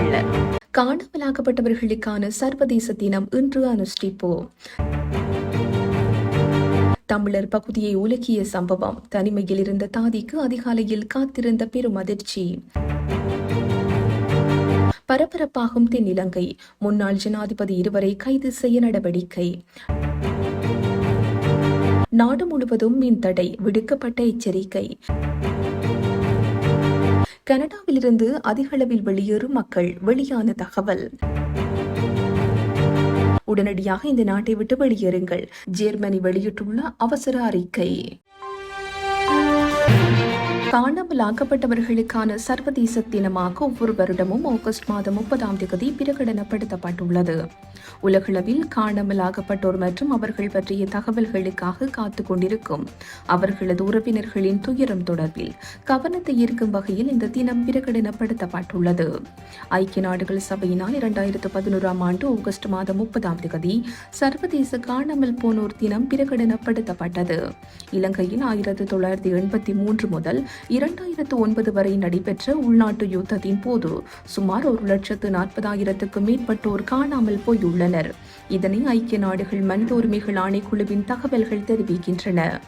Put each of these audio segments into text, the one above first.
செய்திகள் காணாமலாக்கப்பட்டவர்களுக்கான சர்வதேச தினம் இன்று அனுஷ்டிப்போம். தமிழர் பகுதியை உலகிய சம்பவம். தனிமையில் இருந்த தாதிக்கு அதிகாலையில் காத்திருந்த பெரும் அதிர்ச்சி. பரபரப்பாகும் தென்னிலங்கை. முன்னாள் ஜனாதிபதி இருவரை கைது செய்ய நடவடிக்கை. நாடு முழுவதும் மின்தடை விடுக்கப்பட்ட எச்சரிக்கை. கனடாவிலிருந்து அதிகளவில் வெளியேறும் மக்கள் வெளியான தகவல். உடனடியாக இந்த நாட்டை விட்டு வெளியேறுங்கள். ஜெர்மனி வெளியிட்டுள்ள அவசர அறிக்கை. காணாமல் ஆக்கப்பட்டவர்களுக்கான சர்வதேச தினமாக ஒவ்வொரு வருடமும் ஆகஸ்ட் மாதம் முப்பதாம் தேதி பிரகடனப்படுத்தப்பட்டுள்ளது. உலகளவில் காணாமல் ஆக்கப்பட்டோர் மற்றும் அவர்கள் பற்றிய தகவல்களுக்காக காத்து கொண்டிருக்கும் அவர்களது உறவினர்களின் துயரம் தொடர்பில் கவனத்தை ஈர்க்கும் வகையில் இந்த தினம் பிரகடனப்படுத்தப்பட்டுள்ளது. ஐக்கிய நாடுகள் சபையினால் இரண்டாயிரத்து பதினோராம் ஆண்டு ஆகஸ்ட் மாதம் முப்பதாம் தேதி சர்வதேச காணாமல் போனோர் தினம் பிரகடனப்படுத்தப்பட்டது. இலங்கையில் ஆயிரத்து தொள்ளாயிரத்தி எண்பத்தி மூன்று முதல் இரண்டாயிரத்து ஒன்பது வரை நடைபெற்ற உள்நாட்டு யுத்தத்தின் போது சுமார் ஒரு லட்சத்து நாற்பதாயிரத்துக்கும் மேற்பட்டோர் காணாமல் போயுள்ளனர். இதனை ஐக்கிய நாடுகள் மனித உரிமைகள் ஆணைக்குழுவின் தகவல்கள் தெரிவிக்கின்றன.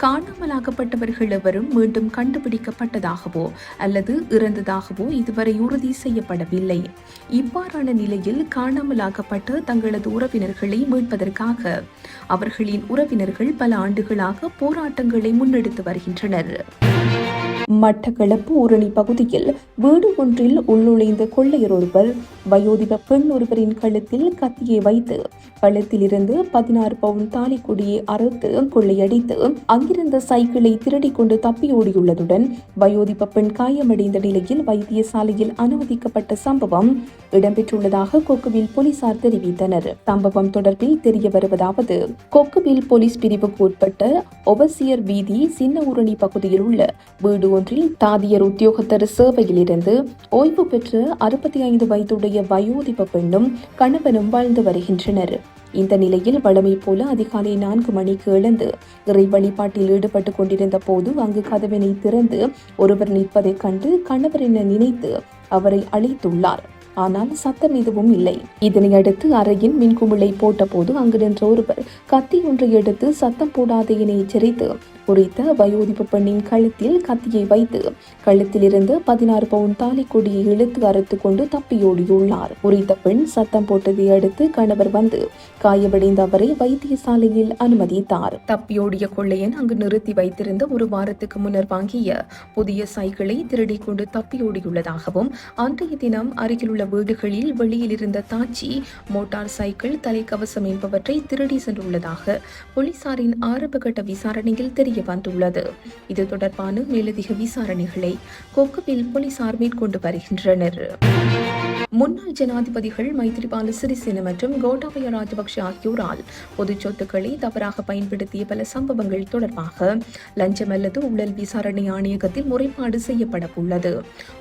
காணாமலாக்கப்பட்டவர்கள் எவரும் மீண்டும் கண்டுபிடிக்கப்பட்டதாகவோ அல்லது இறந்ததாகவோ இதுவரை உறுதி செய்யப்படவில்லை. இவ்வாறான நிலையில் காணாமலாக்கப்பட்ட தங்களது உறவினர்களை மீட்பதற்காக அவர்களின் உறவினர்கள் பல ஆண்டுகளாக போராட்டங்களை முன்னெடுத்து வருகின்றனர். மட்டக்களப்பு ஊரணி பகுதியில் வீடு ஒன்றில் உள்நுழைந்த கொள்ளையர் ஒருவர் வயோதிப பெண் ஒருவரின் கழுத்தில் கத்தியை வைத்து கழுத்திலிருந்து பதினாறு பவுன் தாலிக்கொடியை அறுத்து கொள்ளையடித்து அங்கிருந்த சைக்கிளை திருடி கொண்டு தப்பி ஓடியுள்ளதுடன் வயோதிப பெண் காயமடைந்த நிலையில் வைத்தியசாலையில் அனுமதிக்கப்பட்ட சம்பவம் இடம்பெற்றுள்ளதாக கொக்குவில் போலீசார் தெரிவித்தனர். சம்பவம் தொடர்பில் தெரிய வருவதாவது கொக்குவில் போலீஸ் பிரிவுக்கு உட்பட்ட ஒவசியர் வீதி சின்ன ஊரணி பகுதியில் உள்ள வீடு ஒன்றில் தாதியர் உத்தியோகத்தர் சேவையிலிருந்து ஓய்வு பெற்று அறுபத்தி ஐந்து வயதுடைய வயோதிப பெண்ணும் கணவனும் வாழ்ந்து வருகின்றனர். இந்த நிலையில் வழமை போல அதிகாலை நான்கு மணிக்கு எழுந்து இறை வழிபாட்டில் ஈடுபட்டுக் கொண்டிருந்த போது அங்கு கதவினை திறந்து ஒருவர் நிற்பதைக் கண்டு கணவர் என நினைத்து அவரை அழைத்துள்ளார். ஆனால் சத்தம் எதுவும் இல்லை. இதனை அடுத்து அறையின் மின்குமிழை போட்டபோது அங்கு நின்ற ஒருவர் கத்தி ஒன்றை எடுத்து சத்தம் போடாதே என எச்சரித்து குறித்த வயோதிப பெண்ணின் கழுத்தில் கத்தியை வைத்து கழுத்தில் இருந்து பதினாறு பவுன் தாலி கொடியை இழுத்து அறுத்து கொண்டு தப்பியோடியுள்ளார். குறித்த பெண் சத்தம் போட்டதை அடுத்து கணவர் வந்து காயமடைந்த அவரை வைத்தியசாலையில் அனுமதித்தார். தப்பியோடிய கொள்ளையன் அங்கு நிறுத்தி வைத்திருந்த ஒரு வாரத்துக்கு முன்னர் வாங்கிய புதிய சைக்கிளை திருடி கொண்டு தப்பியோடியுள்ளதாகவும் அன்றைய தினம் அருகிலுள்ள வீடுகளில் வெளியில் இருந்த தாச்சி மோட்டார் சைக்கிள் தலைக்கவசம் என்பவற்றை திருடி சென்றுள்ளதாக போலீசாரின் ஆரம்பகட்ட விசாரணையில் தெரிய வந்துள்ளது. இது தொடர்பான மேலதிக விசாரணைகளை கொக்குவில் போலீசார் மேற்கொண்டு வருகின்றனர். முன்னாள் ஜனாதிபதிகள் மைத்ரிபால சிறிசேன மற்றும் கோட்டாபய ராஜபக்ஷ ஆகியோரால் பொது சொத்துக்களை தவறாக பயன்படுத்திய பல சம்பவங்கள் தொடர்பாக லஞ்சம் அல்லது ஊழல் விசாரணை ஆணையகத்தில் முறைப்பாடு செய்யப்பட உள்ளது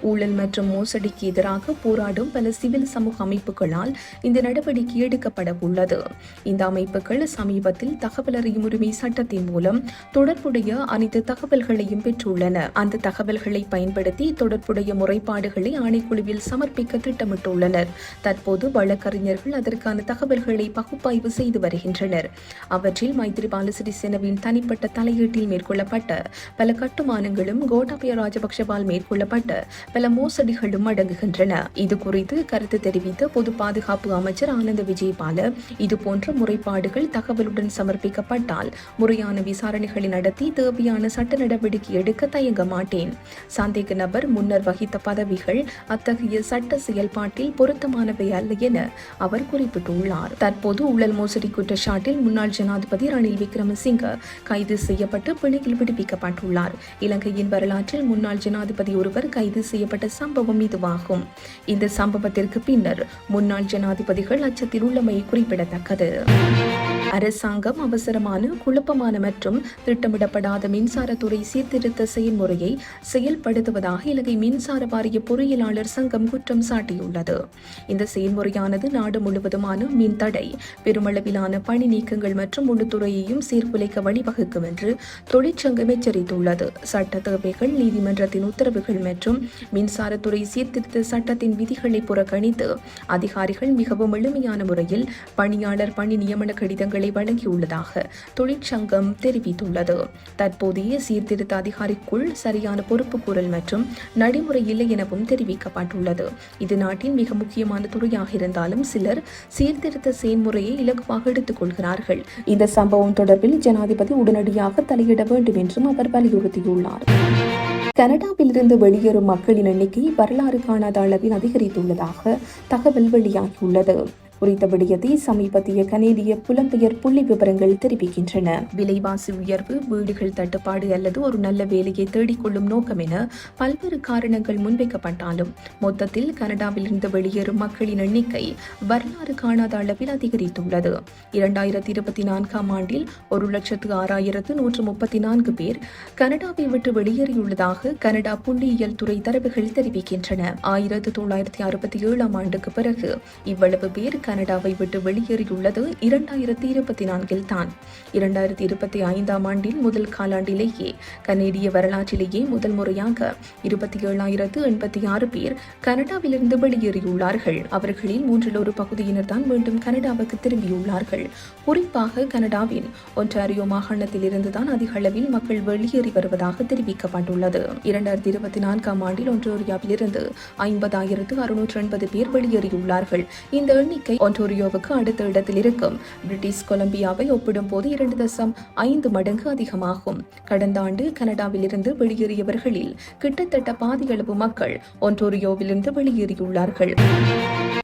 ஊழல் மற்றும் மோசடிக்கு எதிராக போராடும் பல சிவில் சமூக அமைப்புகளால் இந்த நடவடிக்கை எடுக்கப்பட உள்ளது இந்த அமைப்புகள் சமீபத்தில் தகவல் அறியும் உரிமை சட்டத்தின் மூலம் தொடர்புடைய அனைத்து தகவல்களையும் பெற்றுள்ளன. அந்த தகவல்களை பயன்படுத்தி தொடர்புடைய முறைப்பாடுகளை ஆணைக்குழுவில் சமர்ப்பிக்க திட்டமிட்டுள்ளனர் தற்போது வழக்கறிஞர்கள் அதற்கான தகவல்களை பகுப்பாய்வு செய்து வருகின்றனர். அவற்றில் மைத்ரிபால சிறிசேனவின் தனிப்பட்ட தலையீட்டில் மேற்கொள்ளப்பட்ட பல கட்டுமானங்களும் கோட்டாபய ராஜபக்ஷவால் மேற்கொள்ளப்பட்ட பல மோசடிகளும் அடங்குகின்றன. இது குறித்து கருத்து தெரிவித்த பொது பாதுகாப்பு அமைச்சர் ஆனந்த விஜயபால இதுபோன்ற முறைப்பாடுகள் தகவலுடன் சமர்ப்பிக்கப்பட்டால் முறையான விசாரணைகளை நடத்தி தேவையான சட்ட நடவடிக்கை எடுக்க தயங்க மாட்டேன். சந்தேக நபர் முன்னர் வகித்த பதவிகள் அத்தகைய சட்ட செயல்பாட்டில் பொருத்தமானவை அல்ல என அவர் குறிப்பிட்டுள்ளார். தற்போது ஊழல் மோசடி குற்றச்சாட்டில் முன்னாள் ஜனாதிபதி ரணில் விக்ரமசிங்க கைது செய்யப்பட்டு பிணையில் விடுவிக்கப்பட்டுள்ளார். இலங்கையின் வரலாற்றில் முன்னாள் ஜனாதிபதி ஒருவர் கைது செய்யப்பட்ட சம்பவம் இதுவாகும். இந்த சம்பவத்திற்கு பின்னர் முன்னாள் ஜனாதிபதிகள் அச்சத்தில் உள்ளமை குறிப்பிடத்தக்கது. அரசாங்கம் அவசரமான குழப்பமான மற்றும் திட்டமிடப்படாத மின்சாரத்துறை சீர்திருத்த செயல்முறையை செயல்படுத்துவதாக இலங்கை மின்சார வாரிய பொறியியலாளர் சங்கம் குற்றம் சாட்டியுள்ளது. இந்த செயல்முறையானது நாடு முழுவதுமான மின் தடை பெருமளவிலான பணி நீக்கங்கள் மற்றும் முழு துறையையும் சீர்குலைக்க வழிவகுக்கும் என்று தொழிற்சங்கம் எச்சரித்துள்ளது. சட்ட தேவைகள் நீதிமன்றத்தின் உத்தரவுகள் மற்றும் மின்சாரத்துறை சீர்திருத்த சட்டத்தின் விதிகளை புறக்கணித்து அதிகாரிகள் மிகவும் எளிமையான முறையில் பணியாளர் பணி நியமன கடிதங்கள் வழங்கியுள்ளதாக தொழிற்சங்கம் தெரிவித்துள்ளது. தற்போதைய சீர்திருத்த அதிகாரிக்குள் சரியான பொறுப்புக்கூறல் மற்றும் நடைமுறை இல்லை எனவும் தெரிவிக்கப்பட்டுள்ளது. இது நாட்டின் மிக முக்கியமான துறையாக இருந்தாலும் சிலர் சீர்திருத்த செயல்முறையை இலகுவாக எடுத்துக் கொள்கிறார்கள். இந்த சம்பவம் தொடர்பில் ஜனாதிபதி உடனடியாக தலையிட வேண்டும் என்றும் அவர் வலியுறுத்தியுள்ளார். கனடாவிலிருந்து வெளியேறும் மக்களின் எண்ணிக்கை வரலாறு காணாத அளவில் அதிகரித்துள்ளதாக தகவல் வெளியாகியுள்ளது. குறித்த விடயத்தை சமீபத்திய கனேடிய புலம்பெயர் புள்ளி விவரங்கள் தெரிவிக்கின்றன. விலைவாசி உயர்வு வீடுகள் தட்டுப்பாடு அல்லது ஒரு நல்ல வேலையை தேடிக்கொள்ளும் நோக்கம் என பல்வேறு காரணங்கள் முன்வைக்கப்பட்டாலும் மொத்தத்தில் கனடாவிலிருந்து வெளியேறும் மக்களின் எண்ணிக்கை வரலாறு காணாத அளவில் அதிகரித்துள்ளது. இரண்டாயிரத்தி இருபத்தி நான்காம் ஆண்டில் ஒரு லட்சத்து ஆறாயிரத்து நூற்று முப்பத்தி நான்கு பேர் கனடாவை விட்டு வெளியேறியுள்ளதாக கனடா புள்ளியியல் துறை தரவுகள் தெரிவிக்கின்றன. ஆயிரத்து தொள்ளாயிரத்தி அறுபத்தி ஏழாம் ஆண்டுக்கு பிறகு இவ்வளவு பேர் கனடாவை விட்டு வெளியேறியுள்ளது இரண்டாயிரத்தி இருபத்தி நான்கில் தான். இரண்டாயிரத்தி இருபத்தி ஐந்தாம் ஆண்டில் முதல் காலாண்டிலேயே கனேடிய வரலாற்றிலேயே முதல் முறையாக இருபத்தி ஏழாயிரத்து எண்பத்தி ஆறு பேர் கனடாவிலிருந்து வெளியேறியுள்ளார்கள். அவர்களில் மூன்றில் ஒரு பகுதியினர் தான் மீண்டும் கனடாவுக்கு திரும்பியுள்ளார்கள். குறிப்பாக கனடாவின் ஒன்டாரியோ மாகாணத்தில் இருந்துதான் அதிக அளவில் மக்கள் வெளியேறி வருவதாக தெரிவிக்கப்பட்டுள்ளது. இரண்டாயிரத்தி இருபத்தி நான்காம் ஆண்டில் ஒன்டோரியாவிலிருந்து ஐம்பதாயிரத்து அறுநூற்று எண்பது பேர் வெளியேறியுள்ளார்கள். இந்த எண்ணிக்கை ஒன்டோரியோவுக்கு அடுத்த இடத்தில் இருக்கும். பிரிட்டிஷ் கொலம்பியாவை ஒப்பிடும்போது இரண்டு தசம் ஐந்து மடங்கு அதிகமாகும். கடந்த ஆண்டு கனடாவிலிருந்து வெளியேறியவர்களில் கிட்டத்தட்ட பாதியளவு மக்கள் ஒன்டோரியோவிலிருந்து வெளியேறியுள்ளார்கள்.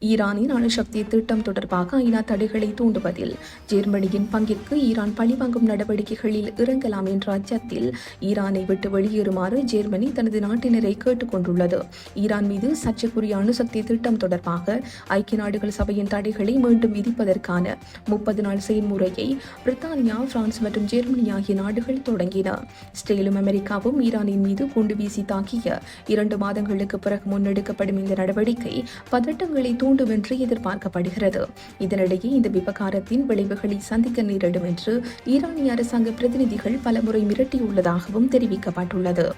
ஈரானின் அணுசக்தி திட்டம் தொடர்பாக ஐநா தடைகளை தூண்டுவதில். ஜெர்மனியின் பங்கிற்கு ஈரான் பழிவாங்கும் நடவடிக்கைகளில் இறங்கலாம் என்ற அச்சத்தில் ஈரானை விட்டு வெளியேறுமாறு ஜெர்மனி தனது நாட்டினரை கேட்டுக் கொண்டுள்ளது. ஈரான் மீது சர்ச்சைக்குரிய அணுசக்தி திட்டம் தொடர்பாக ஐக்கிய நாடுகள் சபையின் தடைகளை மீண்டும் விதிப்பதற்கான முப்பது நாள் செயல்முறையை பிரித்தானியா பிரான்ஸ் மற்றும் ஜெர்மனி ஆகிய நாடுகள் தொடங்கின. ஸ்டேலும் அமெரிக்காவும் ஈரானின் மீது குண்டு வீசி தாக்கிய இரண்டு மாதங்களுக்கு பிறகு முன்னெடுக்கப்படும் இந்த நடவடிக்கை பதட்டங்களை தூண்டும் என்று எதிர்பார்க்கப்படுகிறது. இதனிடையே இந்த விவகாரத்தின் விளைவுகளை சந்திக்க நேரிடும் என்று ஈரானிய அரசாங்க பிரதிநிதிகள் பலமுறை மிரட்டியுள்ளதாகவும் தெரிவிக்கப்பட்டுள்ளது.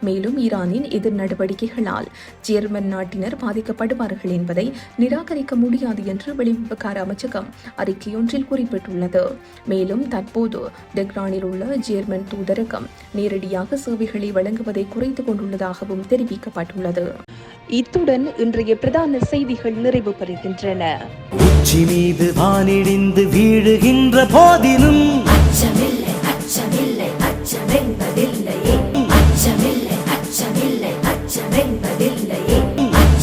மேலும் ஈரானின் எதிர் நடவடிக்கைகளால் ஜெர்மன் நாட்டினர் பாதிக்கப்படுவார்கள் என்பதை நிராகரிக்க முடியாது என்று வெளிவிவகார அமைச்சகம் அறிக்கையொன்றில் குறிப்பிட்டுள்ளது. மேலும் தற்போது டெக்ரானில் உள்ள ஜெர்மன் தூதரகம் நேரடியாக சேவைகளை வழங்குவதை குறைத்துக் கொண்டுள்ளதாகவும் தெரிவிக்கப்பட்டுள்ளது. இத்துடன் இன்றைய பிரதான செய்திகள் நிறைவு பெறுகின்றன உச்சி மீது வானிடிந்து வீழுகின்ற போதிலும்